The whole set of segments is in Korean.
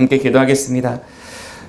함께 기도하겠습니다.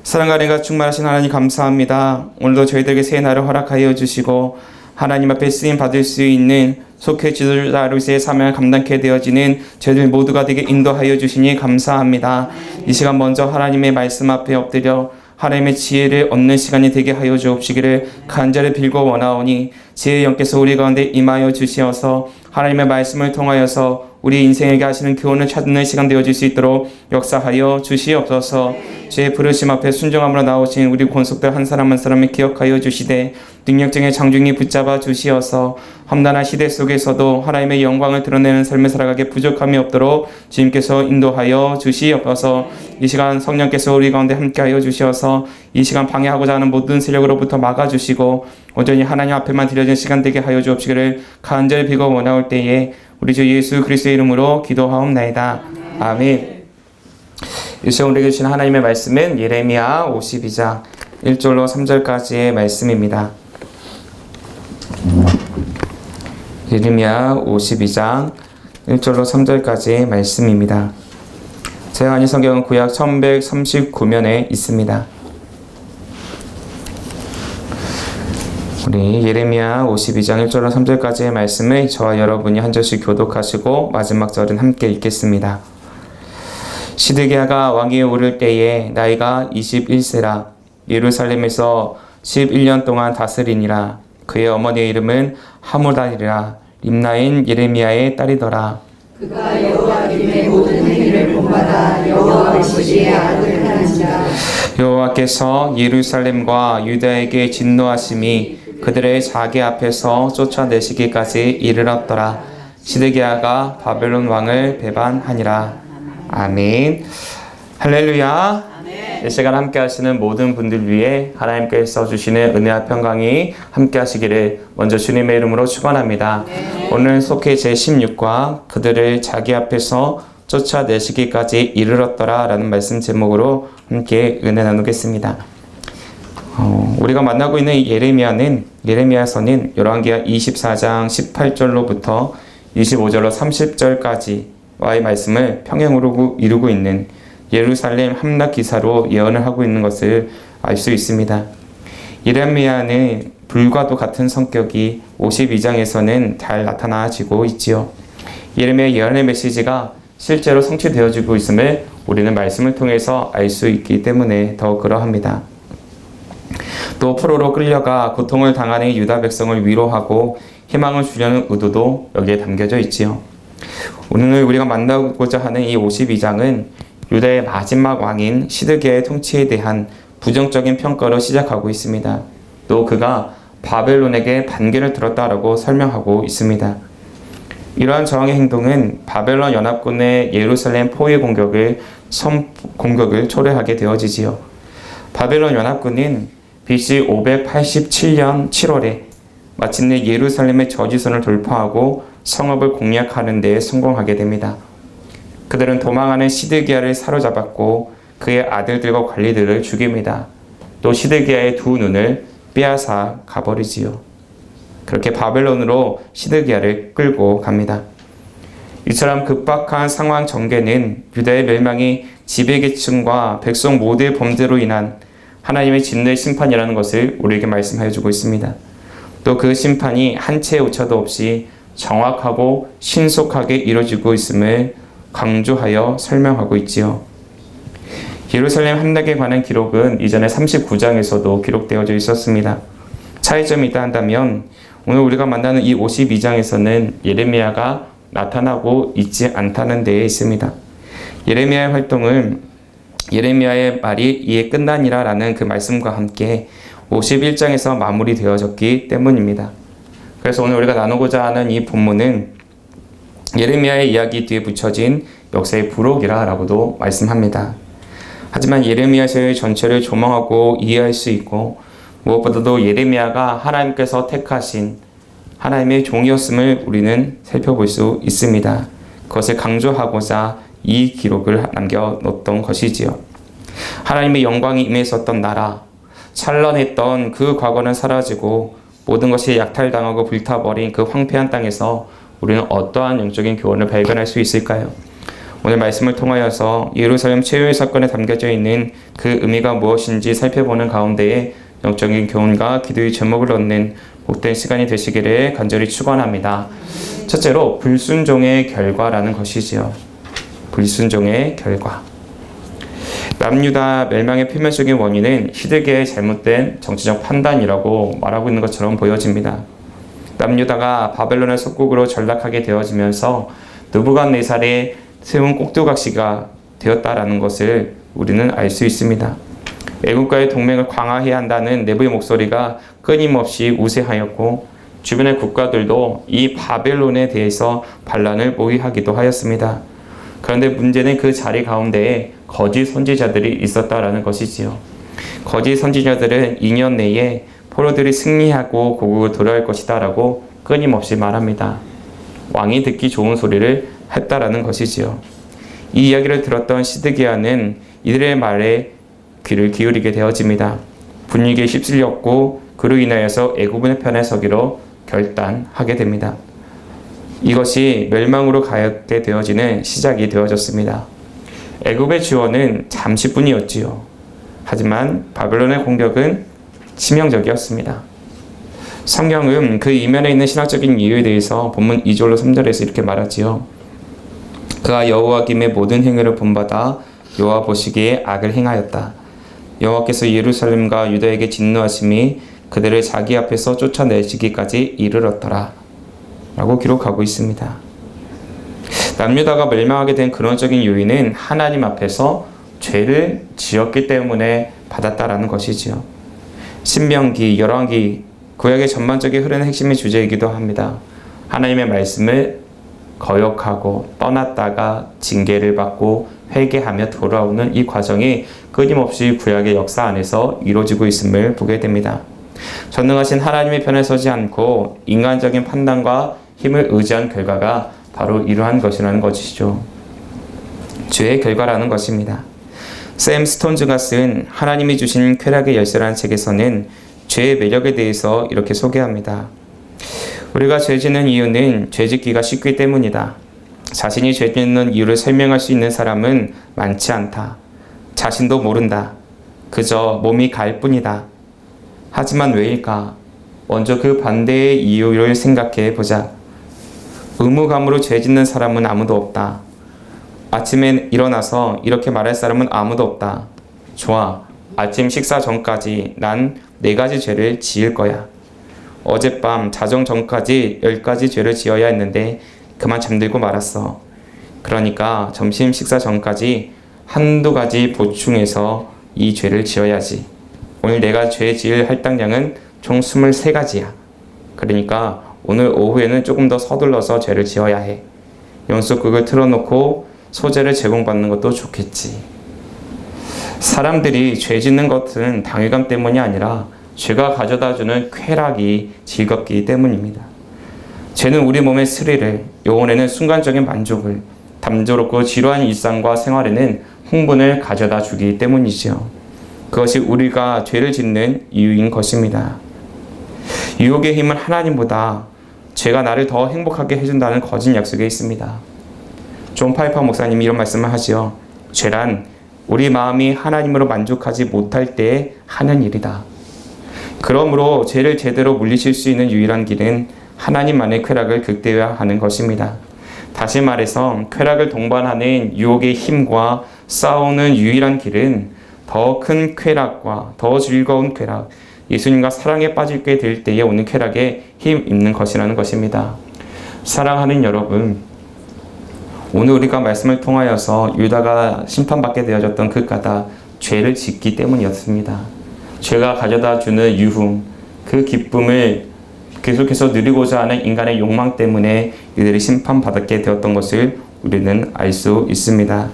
사랑과 은혜가 충만하신 하나님 감사합니다. 오늘도 저희들에게 새 날을 허락하여 주시고 하나님 앞에 쓰임 받을 수 있는 속해 지도자로서의 사명을 감당케 되어지는 저희들 모두가 되게 인도하여 주시니 감사합니다. 이 시간 먼저 하나님의 말씀 앞에 엎드려 하나님의 지혜를 얻는 시간이 되게 하여 주옵시기를 간절히 빌고 원하오니 지혜의 영께서 우리 가운데 임하여 주시어서 하나님의 말씀을 통하여서 우리 인생에게 하시는 교훈을 찾는 시간 되어질 수 있도록 역사하여 주시옵소서. 주의 부르심 앞에 순종함으로 나오신 우리 권속들 한 사람 한 사람을 기억하여 주시되 능력쟁의 장중이 붙잡아 주시어서 험난한 시대 속에서도 하나님의 영광을 드러내는 삶을 살아가게 부족함이 없도록 주님께서 인도하여 주시옵소서. 이 시간 성령께서 우리 가운데 함께하여 주시어서 이 시간 방해하고자 하는 모든 세력으로부터 막아주시고 온전히 하나님 앞에만 드려진 시간 되게 하여 주옵시기를 간절히 비고 원하올 때에 우리 주 예수 그리스도의 이름으로 기도하옵나이다. 아멘. 이 시간 우리에게 주신 하나님의 말씀은 예레미야 52장 1절로 3절까지의 말씀입니다. 예레미야 52장 1절로 3절까지의 말씀입니다. 아닌 성경은 구약 1139면에 있습니다. 우리 예레미야 52장 1절로 3절까지의 말씀을 저와 여러분이 한 절씩 교독하시고 마지막 절은 함께 읽겠습니다. 시드기야가 왕위에 오를 때에 나이가 21세라. 예루살렘에서 11년 동안 다스리니라. 그의 어머니의 이름은 하무다리라. 림나인 예레미야의 딸이더라. 그가 여호와님의 모든 행위를 본받아 여호와 시의 아들 하나니라. 여호와께서 예루살렘과 유다에게 진노하심이 그들의 자기 앞에서 쫓아내시기까지 이르렀더라. 시드기야가 바벨론 왕을 배반하니라. 아멘. 할렐루야. 이 시간 함께 하시는 모든 분들 위해 하나님께서 주시는 은혜와 평강이 함께 하시기를 먼저 주님의 이름으로 축원합니다. 오늘 속해 제16과 그들을 자기 앞에서 쫓아내시기까지 이르렀더라 라는 말씀 제목으로 함께 은혜 나누겠습니다. 어, 우리가 만나고 있는 이 예레미야는 예레미야서는 열왕기하 24장 18절로부터 25절로 30절까지와의 말씀을 평행으로 이루고 있는 예루살렘 함락 기사로 예언을 하고 있는 것을 알 수 있습니다. 예레미야는 불과도 같은 성격이 52장에서는 잘 나타나지고 있지요. 예레미야 예언의 메시지가 실제로 성취되어지고 있음을 우리는 말씀을 통해서 알 수 있기 때문에 더 그러합니다. 또 포로로 끌려가 고통을 당하는 유다 백성을 위로하고 희망을 주려는 의도도 여기에 담겨져 있지요. 오늘 우리가 만나고자 하는 이 52장은 유다의 마지막 왕인 시드기야의 통치에 대한 부정적인 평가로 시작하고 있습니다. 또 그가 바벨론에게 반기를 들었다라고 설명하고 있습니다. 이러한 저항의 행동은 바벨론 연합군의 예루살렘 포위 공격을 선 공격을 초래하게 되어지지요. 바벨론 연합군은 BC 587년 7월에 마침내 예루살렘의 저지선을 돌파하고 성읍을 공략하는 데 성공하게 됩니다. 그들은 도망하는 시드기야를 사로잡았고 그의 아들들과 관리들을 죽입니다. 또 시드기야의 두 눈을 빼앗아 가버리지요. 그렇게 바벨론으로 시드기야를 끌고 갑니다. 이처럼 급박한 상황 전개는 유다의 멸망이 지배계층과 백성 모두의 범죄로 인한 하나님의 진노의 심판이라는 것을 우리에게 말씀해 주고 있습니다. 또 그 심판이 한 채의 오차도 없이 정확하고 신속하게 이루어지고 있음을 강조하여 설명하고 있지요. 예루살렘 함락에 관한 기록은 이전에 39장에서도 기록되어져 있었습니다. 차이점이 있다 한다면 오늘 우리가 만나는 이 52장에서는 예레미야가 나타나고 있지 않다는 데에 있습니다. 예레미야의 활동을 예레미야의 말이 이에 끝나니라 라는 그 말씀과 함께 51장에서 마무리되어졌기 때문입니다. 그래서 오늘 우리가 나누고자 하는 이 본문은 예레미야의 이야기 뒤에 붙여진 역사의 부록이라 라고도 말씀합니다. 하지만 예레미야서의 전체를 조망하고 이해할 수 있고 무엇보다도 예레미야가 하나님께서 택하신 하나님의 종이었음을 우리는 살펴볼 수 있습니다. 그것을 강조하고자 이 기록을 남겨 놓던 것이지요. 하나님의 영광이 임했었던 나라, 찬란했던 그 과거는 사라지고 모든 것이 약탈당하고 불타버린 그 황폐한 땅에서 우리는 어떠한 영적인 교훈을 발견할 수 있을까요? 오늘 말씀을 통하여서 예루살렘 최후의 사건에 담겨져 있는 그 의미가 무엇인지 살펴보는 가운데에 영적인 교훈과 기도의 제목을 얻는 복된 시간이 되시기를 간절히 축원합니다. 첫째로 불순종의 결과라는 것이지요. 불순종의 결과. 남유다 멸망의 표면적인 원인은 히드기의 잘못된 정치적 판단이라고 말하고 있는 것처럼 보여집니다. 남유다가 바벨론의 속국으로 전락하게 되어지면서 느부갓네살의 세운 꼭두각시가 되었다라는 것을 우리는 알 수 있습니다. 애국과의 동맹을 강화해야 한다는 내부의 목소리가 끊임없이 우세하였고 주변의 국가들도 이 바벨론에 대해서 반란을 모의하기도 하였습니다. 그런데 문제는 그 자리 가운데에 거짓 선지자들이 있었다라는 것이지요. 거짓 선지자들은 2년 내에 포로들이 승리하고 고국을 돌아올 것이다라고 끊임없이 말합니다. 왕이 듣기 좋은 소리를 했다라는 것이지요. 이 이야기를 들었던 시드기야는 이들의 말에 귀를 기울이게 되어집니다. 분위기에 휩쓸렸고 그로 인하여서 애굽의 편에 서기로 결단하게 됩니다. 이것이 멸망으로 가게 되어지는 시작이 되어졌습니다. 애굽의 지원은 잠시뿐이었지요. 하지만 바벨론의 공격은 치명적이었습니다. 성경은 그 이면에 있는 신학적인 이유에 대해서 본문 2절로 3절에서 이렇게 말하지요. 그가 여호와 김의 모든 행위를 본받아 여호와 보시기에 악을 행하였다. 여호와께서 예루살렘과 유다에게 진노하심이 그들을 자기 앞에서 쫓아내시기까지 이르렀더라. 라고 기록하고 있습니다. 남유다가 멸망하게 된 근원적인 요인은 하나님 앞에서 죄를 지었기 때문에 받았다라는 것이지요. 신명기, 열왕기, 구약의 전반적인 흐르는 핵심의 주제이기도 합니다. 하나님의 말씀을 거역하고 떠났다가 징계를 받고 회개하며 돌아오는 이 과정이 끊임없이 구약의 역사 안에서 이루어지고 있음을 보게 됩니다. 전능하신 하나님의 편에 서지 않고 인간적인 판단과 힘을 의지한 결과가 바로 이러한 것이라는 것이죠. 죄의 결과라는 것입니다. 샘 스톤즈가 쓴 하나님이 주신 쾌락의 열쇠라는 책에서는 죄의 매력에 대해서 이렇게 소개합니다. 우리가 죄 짓는 이유는 죄 짓기가 쉽기 때문이다. 자신이 죄 짓는 이유를 설명할 수 있는 사람은 많지 않다. 자신도 모른다. 그저 몸이 갈 뿐이다. 하지만 왜일까? 먼저 그 반대의 이유를 생각해 보자. 의무감으로 죄 짓는 사람은 아무도 없다. 아침에 일어나서 이렇게 말할 사람은 아무도 없다. 좋아. 아침 식사 전까지 난 네 가지 죄를 지을 거야. 어젯밤 자정 전까지 열 가지 죄를 지어야 했는데 그만 잠들고 말았어. 그러니까 점심 식사 전까지 한두 가지 보충해서 이 죄를 지어야지. 오늘 내가 죄 지을 할당량은 총 23가지야. 그러니까 오늘 오후에는 조금 더 서둘러서 죄를 지어야 해. 연속극을 틀어놓고 소재를 제공받는 것도 좋겠지. 사람들이 죄 짓는 것은 당위감 때문이 아니라 죄가 가져다 주는 쾌락이 즐겁기 때문입니다. 죄는 우리 몸의 스릴을, 영혼에는 순간적인 만족을, 담조롭고 지루한 일상과 생활에는 흥분을 가져다 주기 때문이지요. 그것이 우리가 죄를 짓는 이유인 것입니다. 유혹의 힘은 하나님보다 죄가 나를 더 행복하게 해준다는 거짓 약속에 있습니다. 존 파이퍼 목사님이 이런 말씀을 하지요. 죄란 우리 마음이 하나님으로 만족하지 못할 때 하는 일이다. 그러므로 죄를 제대로 물리칠 수 있는 유일한 길은 하나님만의 쾌락을 극대화하는 것입니다. 다시 말해서 쾌락을 동반하는 유혹의 힘과 싸우는 유일한 길은 더 큰 쾌락과 더 즐거운 쾌락, 예수님과 사랑에 빠지게 될 때에 오는 쾌락에 힘 있는 것이라는 것입니다. 사랑하는 여러분, 오늘 우리가 말씀을 통하여서 유다가 심판받게 되어졌던 그 까닭 죄를 짓기 때문이었습니다. 죄가 가져다 주는 유흥, 그 기쁨을 계속해서 누리고자 하는 인간의 욕망 때문에 이들이 심판받게 되었던 것을 우리는 알 수 있습니다.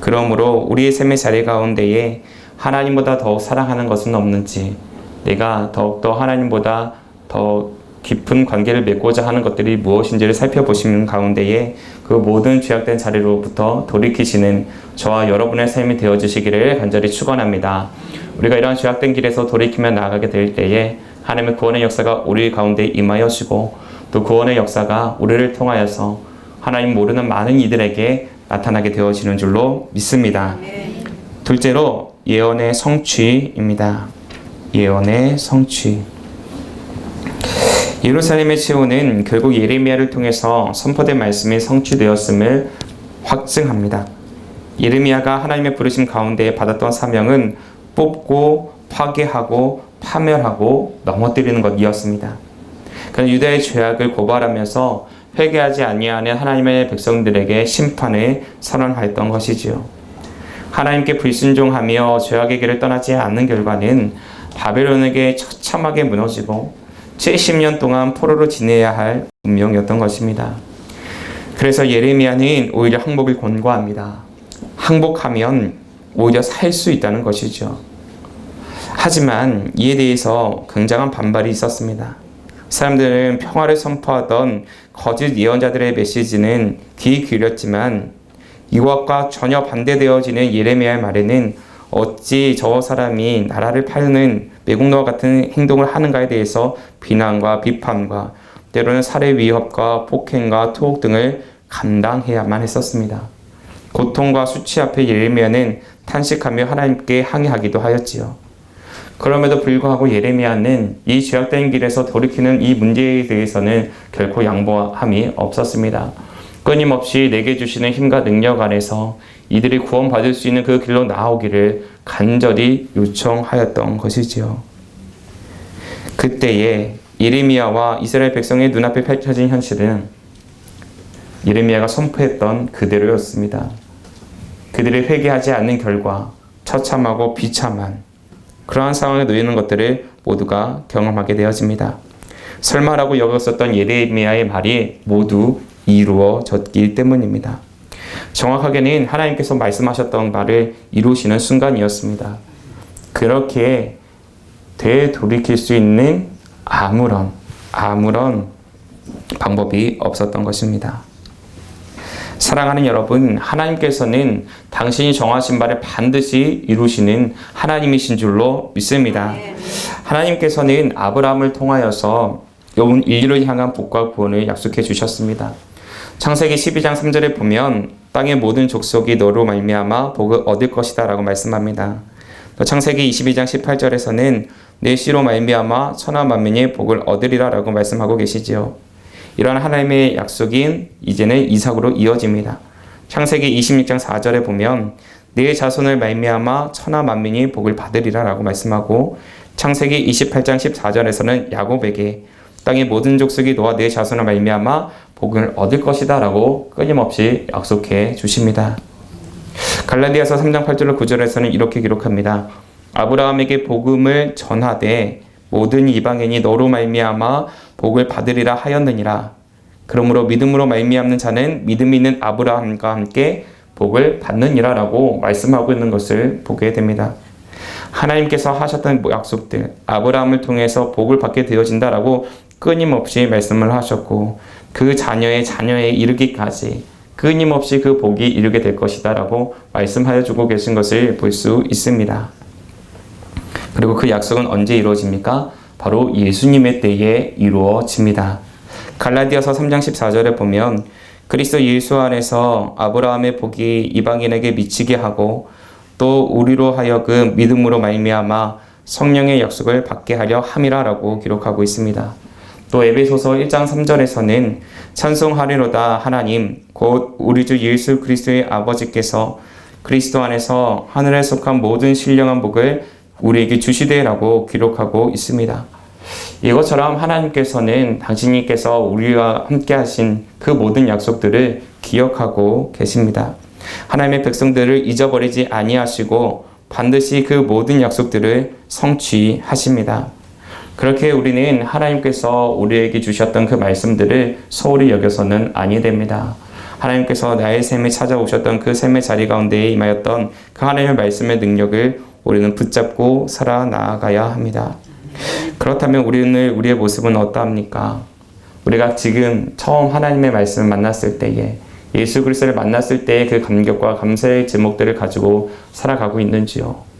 그러므로 우리의 삶의 자리 가운데에 하나님보다 더 사랑하는 것은 없는지, 내가 더욱더 하나님보다 더 깊은 관계를 맺고자 하는 것들이 무엇인지를 살펴보시는 가운데에 그 모든 죄악된 자리로부터 돌이키시는 저와 여러분의 삶이 되어 주시기를 간절히 축원합니다. 우리가 이러한 죄악된 길에서 돌이키며 나아가게 될 때에 하나님의 구원의 역사가 우리 가운데 임하여시고 또 구원의 역사가 우리를 통하여서 하나님 모르는 많은 이들에게 나타나게 되어지는 줄로 믿습니다. 둘째로 예언의 성취입니다. 예언의 성취. 예루살렘의 치유는 결국 예레미야를 통해서 선포된 말씀이 성취되었음을 확증합니다. 예레미야가 하나님의 부르심 가운데 받았던 사명은 뽑고 파괴하고 파멸하고 넘어뜨리는 것이었습니다. 그는 유다의 죄악을 고발하면서 회개하지 아니하는 하나님의 백성들에게 심판을 선언하였던 것이지요. 하나님께 불순종하며 죄악의 길을 떠나지 않는 결과는 바벨론에게 처참하게 무너지고 70년 동안 포로로 지내야 할 운명이었던 것입니다. 그래서 예레미야는 오히려 항복을 권고합니다. 항복하면 오히려 살 수 있다는 것이죠. 하지만 이에 대해서 굉장한 반발이 있었습니다. 사람들은 평화를 선포하던 거짓 예언자들의 메시지는 귀 기울였지만 이것과 전혀 반대되어지는 예레미야의 말에는 어찌 저 사람이 나라를 파는 매국노와 같은 행동을 하는가에 대해서 비난과 비판과 때로는 살해 위협과 폭행과 투옥 등을 감당해야만 했었습니다. 고통과 수치 앞에 예레미야는 탄식하며 하나님께 항의하기도 하였지요. 그럼에도 불구하고 예레미야는 이 죄악된 길에서 돌이키는 이 문제에 대해서는 결코 양보함이 없었습니다. 끊임없이 내게 주시는 힘과 능력 안에서 이들이 구원받을 수 있는 그 길로 나오기를 간절히 요청하였던 것이지요. 그때에 예레미야와 이스라엘 백성의 눈앞에 펼쳐진 현실은 예레미야가 선포했던 그대로였습니다. 그들이 회개하지 않는 결과 처참하고 비참한 그러한 상황에 놓이는 것들을 모두가 경험하게 되어집니다. 설마라고 여겼었던 예레미야의 말이 모두 이루어졌기 때문입니다. 정확하게는 하나님께서 말씀하셨던 말을 이루시는 순간이었습니다. 그렇게 되돌이킬 수 있는 아무런 아무런 방법이 없었던 것입니다. 사랑하는 여러분, 하나님께서는 당신이 정하신 바를 반드시 이루시는 하나님이신 줄로 믿습니다. 하나님께서는 아브라함을 통하여서 온 인류를 향한 복과 구원을 약속해 주셨습니다. 창세기 12장 3절에 보면 땅의 모든 족속이 너로 말미암아 복을 얻을 것이다라고 말씀합니다. 또 창세기 22장 18절에서는 내 씨로 말미암아 천하 만민이 복을 얻으리라라고 말씀하고 계시지요. 이러한 하나님의 약속인 이제는 이삭으로 이어집니다. 창세기 26장 4절에 보면 내 자손을 말미암아 천하 만민이 복을 받으리라라고 말씀하고 창세기 28장 14절에서는 야곱에게 땅의 모든 족속이 너와 내 자손을 말미암아 복을 얻을 것이다라고 끊임없이 약속해 주십니다. 갈라디아서 3장 8절로 9절에서는 이렇게 기록합니다. 아브라함에게 복음을 전하되 모든 이방인이 너로 말미암아 복을 받으리라 하였느니라. 그러므로 믿음으로 말미암는 자는 믿음 있는 아브라함과 함께 복을 받느니라라고 말씀하고 있는 것을 보게 됩니다. 하나님께서 하셨던 약속들, 아브라함을 통해서 복을 받게 되어진다라고 끊임없이 말씀을 하셨고 그 자녀의 자녀에 이르기까지 끊임없이 그 복이 이르게 될 것이다라고 말씀하여 주고 계신 것을 볼 수 있습니다. 그리고 그 약속은 언제 이루어집니까? 바로 예수님의 때에 이루어집니다. 갈라디아서 3장 14절에 보면 그리스도 예수 안에서 아브라함의 복이 이방인에게 미치게 하고 또 우리로 하여금 믿음으로 말미암아 성령의 약속을 받게 하려 함이라라고 기록하고 있습니다. 또 에베소서 1장 3절에서는 찬송하리로다 하나님 곧 우리 주 예수 그리스도의 아버지께서 그리스도 안에서 하늘에 속한 모든 신령한 복을 우리에게 주시되라고 기록하고 있습니다. 이것처럼 하나님께서는 당신님께서 우리와 함께 하신 그 모든 약속들을 기억하고 계십니다. 하나님의 백성들을 잊어버리지 아니하시고 반드시 그 모든 약속들을 성취하십니다. 그렇게 우리는 하나님께서 우리에게 주셨던 그 말씀들을 소홀히 여겨서는 아니 됩니다. 하나님께서 나의 삶에 찾아오셨던 그 삶의 자리 가운데에 임하였던 그 하나님의 말씀의 능력을 우리는 붙잡고 살아나가야 합니다. 그렇다면 우리는 우리의 모습은 어떠합니까? 우리가 지금 처음 하나님의 말씀을 만났을 때에 예수 그리스도를 만났을 때의 그 감격과 감사의 제목들을 가지고 살아가고 있는지요?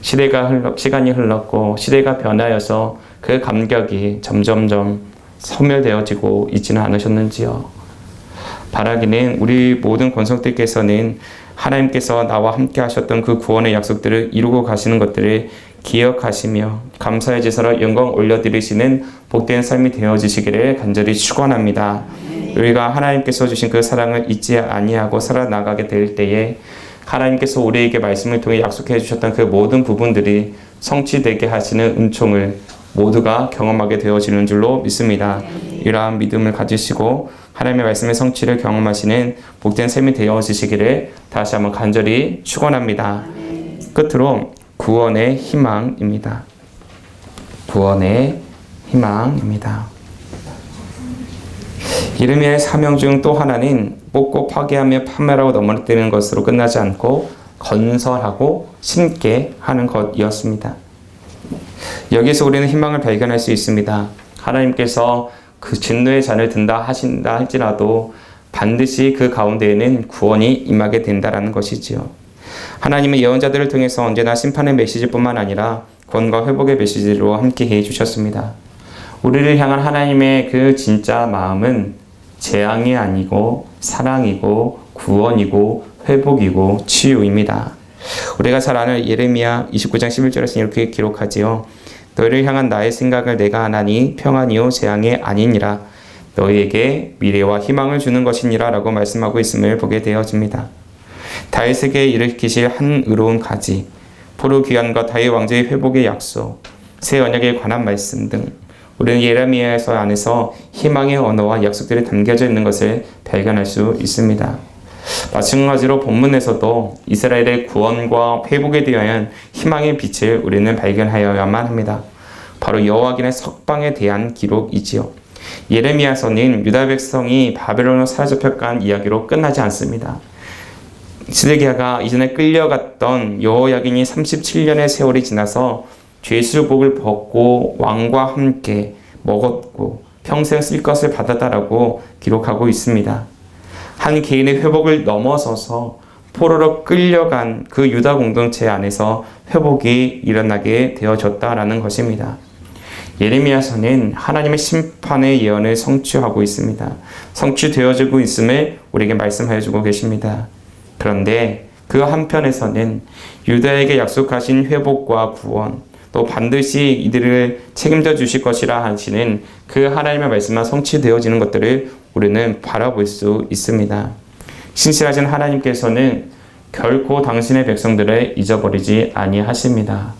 시대가 흘러, 시간이 흘렀고 시대가 변하여서 그 감격이 점점점 소멸되어지고 있지는 않으셨는지요? 바라기는 우리 모든 권속들께서는 하나님께서 나와 함께 하셨던 그 구원의 약속들을 이루고 가시는 것들을 기억하시며 감사의 제사로 영광 올려드리시는 복된 삶이 되어지시기를 간절히 축원합니다. 우리가 하나님께서 주신 그 사랑을 잊지 아니하고 살아나가게 될 때에 하나님께서 우리에게 말씀을 통해 약속해 주셨던 그 모든 부분들이 성취되게 하시는 은총을 모두가 경험하게 되어지는 줄로 믿습니다. 이러한 믿음을 가지시고 하나님의 말씀의 성취를 경험하시는 복된 삶이 되어지시기를 다시 한번 간절히 축원합니다. 끝으로 구원의 희망입니다. 구원의 희망입니다. 이르미야의 사명 중 또 하나는 뽑고 파괴하며 판매하고 넘어뜨리는 것으로 끝나지 않고 건설하고 심게 하는 것이었습니다. 여기서 우리는 희망을 발견할 수 있습니다. 하나님께서 그 진노의 잔을 든다 하신다 할지라도 반드시 그 가운데에는 구원이 임하게 된다라는 것이지요. 하나님의 예언자들을 통해서 언제나 심판의 메시지뿐만 아니라 구원과 회복의 메시지로 함께 해 주셨습니다. 우리를 향한 하나님의 그 진짜 마음은 재앙이 아니고 사랑이고 구원이고 회복이고 치유입니다. 우리가 잘 아는 예레미야 29장 11절에서 이렇게 기록하지요. 너희를 향한 나의 생각을 내가 하나니 평안이요 재앙이 아니니라. 너희에게 미래와 희망을 주는 것이니라 라고 말씀하고 있음을 보게 되어집니다. 다윗에게 일으키실 한 의로운 가지, 포로 귀환과 다윗 왕제의 회복의 약속, 새 언약에 관한 말씀 등 우리는 예레미야서 안에서 희망의 언어와 약속들이 담겨져 있는 것을 발견할 수 있습니다. 마찬가지로 본문에서도 이스라엘의 구원과 회복에 대한 희망의 빛을 우리는 발견하여야만 합니다. 바로 여호와긴의 석방에 대한 기록이지요. 예레미야서는 유다 백성이 바벨론으로 사로잡혀 간 이야기로 끝나지 않습니다. 시드기야가 이전에 끌려갔던 여호야긴이 37년의 세월이 지나서 죄수복을 벗고 왕과 함께 먹었고 평생 쓸 것을 받았다라고 기록하고 있습니다. 한 개인의 회복을 넘어서서 포로로 끌려간 그 유다 공동체 안에서 회복이 일어나게 되어졌다라는 것입니다. 예레미야서는 하나님의 심판의 예언을 성취하고 있습니다. 성취되어지고 있음을 우리에게 말씀하여 주고 계십니다. 그런데 그 한편에서는 유다에게 약속하신 회복과 구원, 또 반드시 이들을 책임져 주실 것이라 하시는 그 하나님의 말씀만 성취되어지는 것들을 우리는 바라볼 수 있습니다. 신실하신 하나님께서는 결코 당신의 백성들을 잊어버리지 아니하십니다.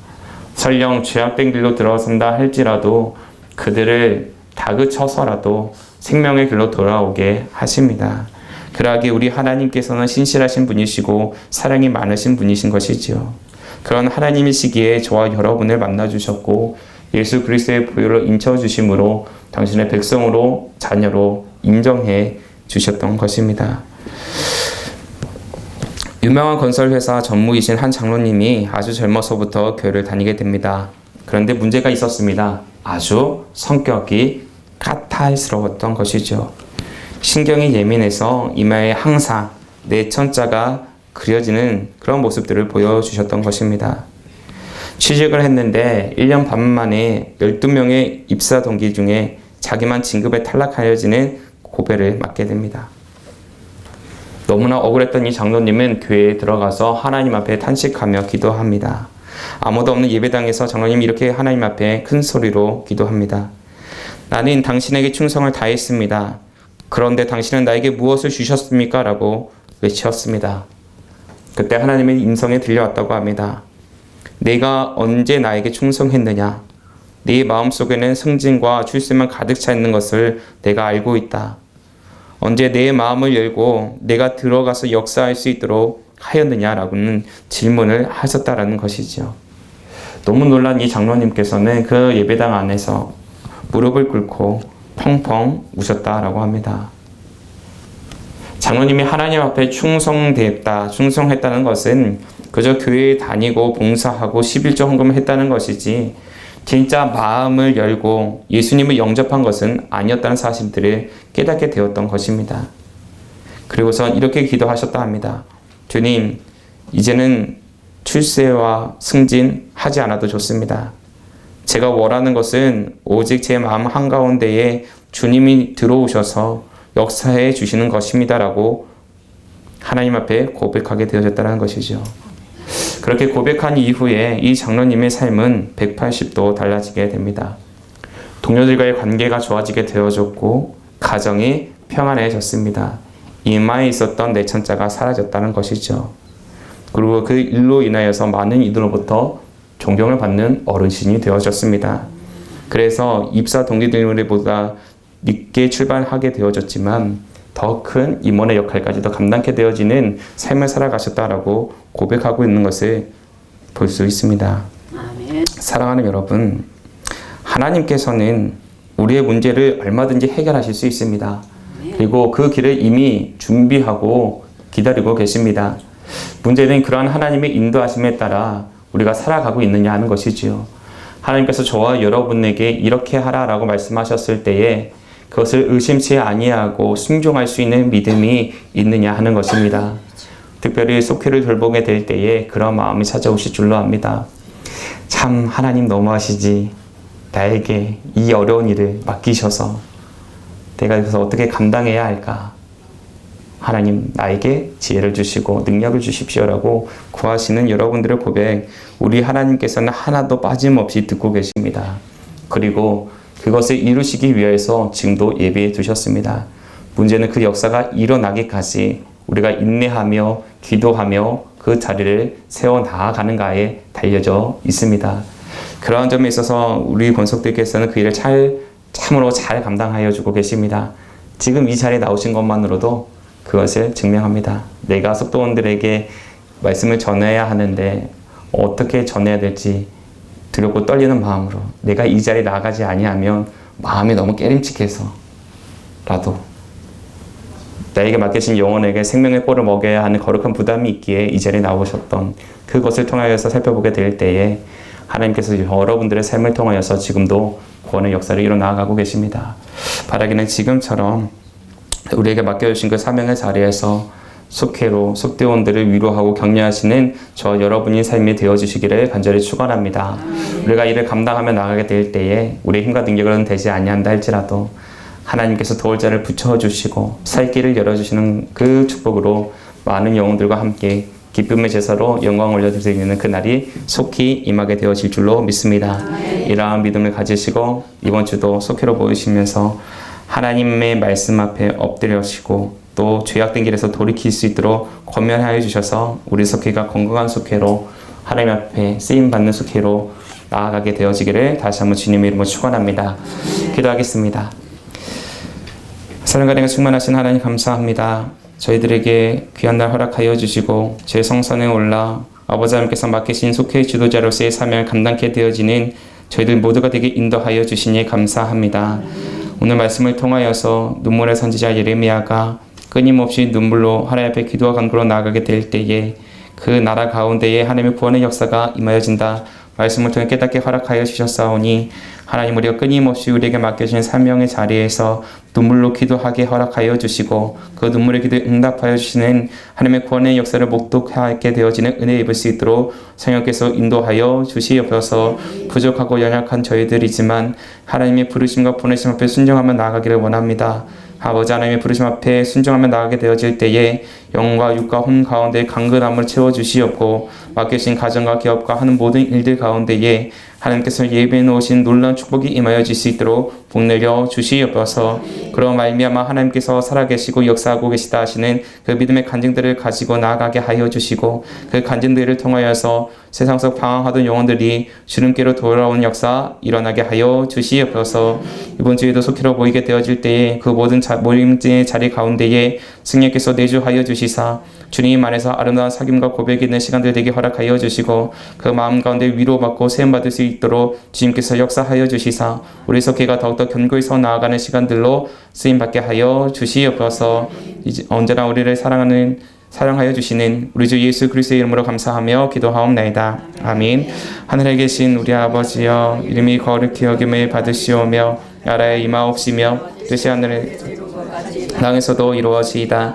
설령 죄악된 길로 들어선다 할지라도 그들을 다그쳐서라도 생명의 길로 돌아오게 하십니다. 그러하기 우리 하나님께서는 신실하신 분이시고 사랑이 많으신 분이신 것이지요. 그런 하나님이시기에 저와 여러분을 만나 주셨고 예수 그리스도의 보혈로 인쳐 주심으로 당신의 백성으로 자녀로 인정해 주셨던 것입니다. 유명한 건설회사 전무이신 한 장로님이 아주 젊어서부터 교회를 다니게 됩니다. 그런데 문제가 있었습니다. 아주 성격이 까탈스러웠던 것이죠. 신경이 예민해서 이마에 항상 내 천자가 그려지는 그런 모습들을 보여주셨던 것입니다. 취직을 했는데 1년 반 만에 12명의 입사 동기 중에 자기만 진급에 탈락하여지는 고배를 맞게 됩니다. 너무나 억울했던 이 장로님은 교회에 들어가서 하나님 앞에 탄식하며 기도합니다. 아무도 없는 예배당에서 장로님이 이렇게 하나님 앞에 큰 소리로 기도합니다. 나는 당신에게 충성을 다했습니다. 그런데 당신은 나에게 무엇을 주셨습니까? 라고 외치었습니다. 그때 하나님의 임성에 들려왔다고 합니다. 내가 언제 나에게 충성했느냐? 네 마음속에는 승진과 출세만 가득 차 있는 것을 내가 알고 있다. 언제 내 마음을 열고 내가 들어가서 역사할 수 있도록 하였느냐라고는 질문을 하셨다라는 것이죠. 너무 놀란 이 장로님께서는 그 예배당 안에서 무릎을 꿇고 펑펑 우셨다라고 합니다. 장로님이 하나님 앞에 충성됐다, 충성했다는 것은 그저 교회에 다니고 봉사하고 11조 헌금을 했다는 것이지 진짜 마음을 열고 예수님을 영접한 것은 아니었다는 사실들을 깨닫게 되었던 것입니다. 그리고선 이렇게 기도하셨다 합니다. 주님, 이제는 출세와 승진 하지 않아도 좋습니다. 제가 원하는 것은 오직 제 마음 한가운데에 주님이 들어오셔서 역사해 주시는 것입니다라고 하나님 앞에 고백하게 되어졌다는 것이죠. 그렇게 고백한 이후에 이 장로님의 삶은 180도 달라지게 됩니다. 동료들과의 관계가 좋아지게 되어졌고 가정이 평안해졌습니다. 이마에 있었던 내천자가 사라졌다는 것이죠. 그리고 그 일로 인하여서 많은 이들로부터 존경을 받는 어르신이 되어졌습니다. 그래서 입사 동기들보다 늦게 출발하게 되어졌지만 더 큰 임원의 역할까지도 감당케 되어지는 삶을 살아가셨다라고 고백하고 있는 것을 볼 수 있습니다. 아멘. 사랑하는 여러분, 하나님께서는 우리의 문제를 얼마든지 해결하실 수 있습니다. 그리고 그 길을 이미 준비하고 기다리고 계십니다. 문제는 그러한 하나님의 인도하심에 따라 우리가 살아가고 있느냐 하는 것이지요. 하나님께서 저와 여러분에게 이렇게 하라라고 말씀하셨을 때에 그것을 의심치 아니하고 순종할 수 있는 믿음이 있느냐 하는 것입니다. 특별히 속회를 돌보게 될 때에 그런 마음이 찾아오실 줄로 압니다. 참 하나님 너무하시지. 나에게 이 어려운 일을 맡기셔서 내가 여기서 어떻게 감당해야 할까? 하나님 나에게 지혜를 주시고 능력을 주십시오라고 구하시는 여러분들의 고백 우리 하나님께서는 하나도 빠짐없이 듣고 계십니다. 그리고 그것을 이루시기 위해서 지금도 예배해 두셨습니다. 문제는 그 역사가 일어나기까지 우리가 인내하며 기도하며 그 자리를 세워 나아가는가에 달려져 있습니다. 그러한 점에 있어서 우리 권속들께서는 그 일을 잘 참으로 잘 감당하여 주고 계십니다. 지금 이 자리에 나오신 것만으로도 그것을 증명합니다. 내가 속도원들에게 말씀을 전해야 하는데 어떻게 전해야 될지 두렵고 떨리는 마음으로 내가 이 자리에 나가지 아니하면 마음이 너무 깨림칙해서라도 나에게 맡기신 영혼에게 생명의 꼴을 먹여야 하는 거룩한 부담이 있기에 이 자리에 나오셨던 그것을 통하여서 살펴보게 될 때에 하나님께서 여러분들의 삶을 통하여서 지금도 구원의 역사를 이뤄나가고 계십니다. 바라기는 지금처럼 우리에게 맡겨주신 그 사명의 자리에서 속회로 속대원들을 위로하고 격려하시는 저 여러분이 삶이 되어주시기를 간절히 축원합니다. 우리가 이를 감당하며 나가게 될 때에 우리의 힘과 능력은 되지 아니한다 할지라도 하나님께서 도울 자를 붙여주시고 살 길을 열어주시는 그 축복으로 많은 영혼들과 함께 기쁨의 제사로 영광 올려드리는 그날이 속히 임하게 되어질 줄로 믿습니다. 이러한 믿음을 가지시고 이번 주도 속회로 모이시면서 하나님의 말씀 앞에 엎드려시고 또 죄악된 길에서 돌이킬 수 있도록 권면하여 주셔서 우리 속회가 건강한 속회로 하나님 앞에 쓰임 받는 속회로 나아가게 되어지기를 다시 한번 주님의 이름으로 축원합니다. 기도하겠습니다. 사랑과 내가 충만하신 하나님 감사합니다. 저희들에게 귀한 날 허락하여 주시고 제 성선에 올라 아버지 하나님께서 맡기신 속회 지도자로서의 사명을 감당케 되어지는 저희들 모두가 되게 인도하여 주시니 감사합니다. 오늘 말씀을 통하여서 눈물의 선지자 예레미야가 끊임없이 눈물로 하나님 앞에 기도와 간구로 나아가게 될 때에 그 나라 가운데에 하나님의 구원의 역사가 임하여진다. 말씀을 통해 깨닫게 허락하여 주셨사오니 하나님 우리가 끊임없이 우리에게 맡겨진 사명의 자리에서 눈물로 기도하게 허락하여 주시고 그 눈물의 기도에 응답하여 주시는 하나님의 구원의 역사를 목독하게 되어지는 은혜 입을 수 있도록 성령께서 인도하여 주시옵소서 부족하고 연약한 저희들이지만 하나님의 부르심과 보내심 앞에 순종하며 나아가기를 원합니다. 아버지 하나님의 부르심 앞에 순종하며 나가게 되어질 때에 영과 육과 혼 가운데 강건함을 채워 주시옵고 맡겨진 가정과 기업과 하는 모든 일들 가운데에 하나님께서 예배해 놓으신 놀라운 축복이 임하여 질 수 있도록 복내려 주시옵소서. 그런 말미암아 하나님께서 살아계시고 역사하고 계시다 하시는 그 믿음의 간증들을 가지고 나아가게 하여 주시고 그 간증들을 통하여서 세상 속 방황하던 영혼들이 주님께로 돌아오는 역사 일어나게 하여 주시옵소서. 이번 주에도 속히로 모이게 되어질 때에 그 모든 자, 모임의 자리 가운데에 승리께서 내주하여 주시사 주님 안에서 아름다운 사귐과 고백이 있는 시간들 되게 허락하여 주시고 그 마음 가운데 위로받고 세움 받을 수 있도록 주님께서 역사하여 주시사 우리 속회가 더욱더 견고히 서 나아가는 시간들로 쓰임 받게 하여 주시옵소서 이제 언제나 우리를 사랑하는 사랑하여 주시는 우리 주 예수 그리스도의 이름으로 감사하며 기도하옵나이다. 아멘. 하늘에 계신 우리 아버지여 이름이 거룩히 여김을 받으시오며 나라의 임하옵시며 뜻이 하늘에 땅에서도 이루어지이다.